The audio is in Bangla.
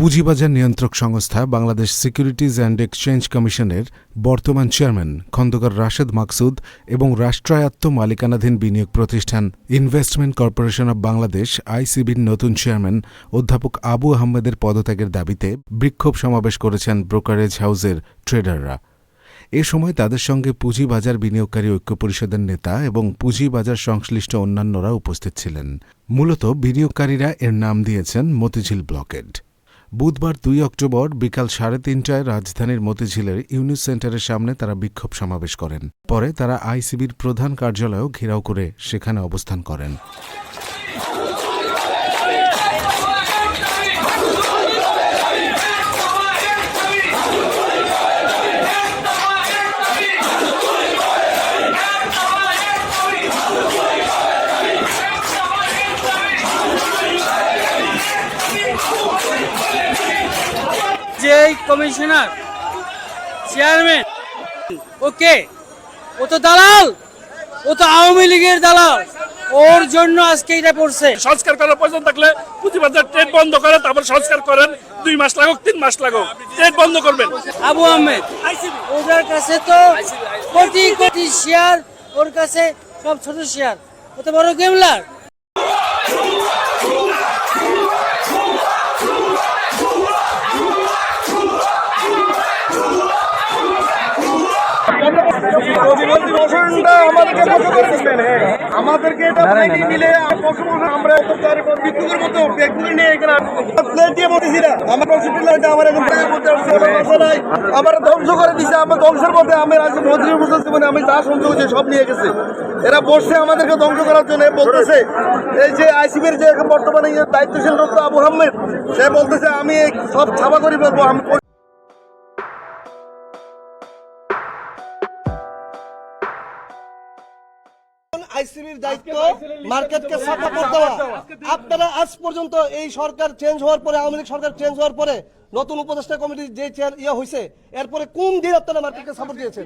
পুঁজিবাজার নিয়ন্ত্রক সংস্থা বাংলাদেশ সিকিউরিটিজ অ্যান্ড এক্সচেঞ্জ কমিশনের বর্তমান চেয়ারম্যান খন্দকার রাশেদ মাকসুদ এবং রাষ্ট্রায়ত্ত মালিকানাধীন বিনিয়োগ প্রতিষ্ঠান ইনভেস্টমেন্ট কর্পোরেশন অব বাংলাদেশ আইসিবির নতুন চেয়ারম্যান অধ্যাপক আবু আহমেদের পদত্যাগের দাবিতে বিক্ষোভ সমাবেশ করেছেন ব্রোকারেজ হাউসের ট্রেডাররা। এ সময় তাদের সঙ্গে পুঁজিবাজার বিনিয়োগকারী ঐক্য পরিষদের নেতা এবং পুঁজিবাজার সংশ্লিষ্ট অন্যান্যরা উপস্থিত ছিলেন। মূলত বিনিয়োগকারীরা এর নাম দিয়েছেন মতিঝিল ব্লকেড বুধবার দুই অক্টোবর বিকাল সাড়ে তিনটায় রাজধানীর মতিঝিলের ইউনিট সেন্টারের সামনে তারা বিক্ষোভ সমাবেশ করেন। পরে তারা আইসিবির প্রধান কার্যালয়ও ঘেরাও করে সেখানে অবস্থান করেন। এই কমিশনার চেয়ারম্যান ওকে ও তো দালাল ও তো আওয়ামী লীগের দালাল। ওর জন্য আজকে এটা পড়ছে সংস্কার করার প্রয়োজন থাকলে পুঁজিবাজার ট্রেড বন্ধ করে তারপর সংস্কার করেন। দুই মাস লাগুক তিন মাস লাগুক। ট্রেড বন্ধ করবেন। আবু আহমেদ ওদের কাছে তো কোটি কোটি শেয়ার ওর কাছে সব ছোট শেয়ার ও তো বড় গেমলার প্রতিবন্ধী বসনটা আমাদেরকে বসে করতেছেন আমাদেরকে এটা প্লেটে দিলে পশু আমরা অত্যাচারের পর বিক্ষুকের মতো ব্যক্তিকে নিয়ে এখানে প্লেট দিয়ে বসেছি না আমার পশুটি লাগে আমার এখন প্রায় মধ্যে আসছে ওটা কথা নাই। আমার ধ্বংস করে দিছে আমার ধ্বংসের মধ্যে আমি আজ মন্ত্রী বসেছি আমি যা হয়েছে সব নিয়ে গেছে। এরা বসছে আমাদেরকে ধ্বংস করার জন্য বলতেছে এই যে আইসিবির যে বর্তমানে দায়িত্বশীল রক্ত আবু আহমেদ সে বলতেছে আমি সব ছাপা করে ফেলব আমি আইসিবির দায়িত্ব মার্কেটকে সাফা করে দেওয়া আপনারা আজ পর্যন্ত এই সরকার চেঞ্জ হওয়ার পরে আওয়ামী লীগ সরকার চেঞ্জ হওয়ার পরে নতুন উপদেষ্টা কমিটি যে চেয়ার ইয়ে হয়েছে এরপরে কোন দিন আপনারা মার্কেটকে সাপোর্ট দিয়েছেন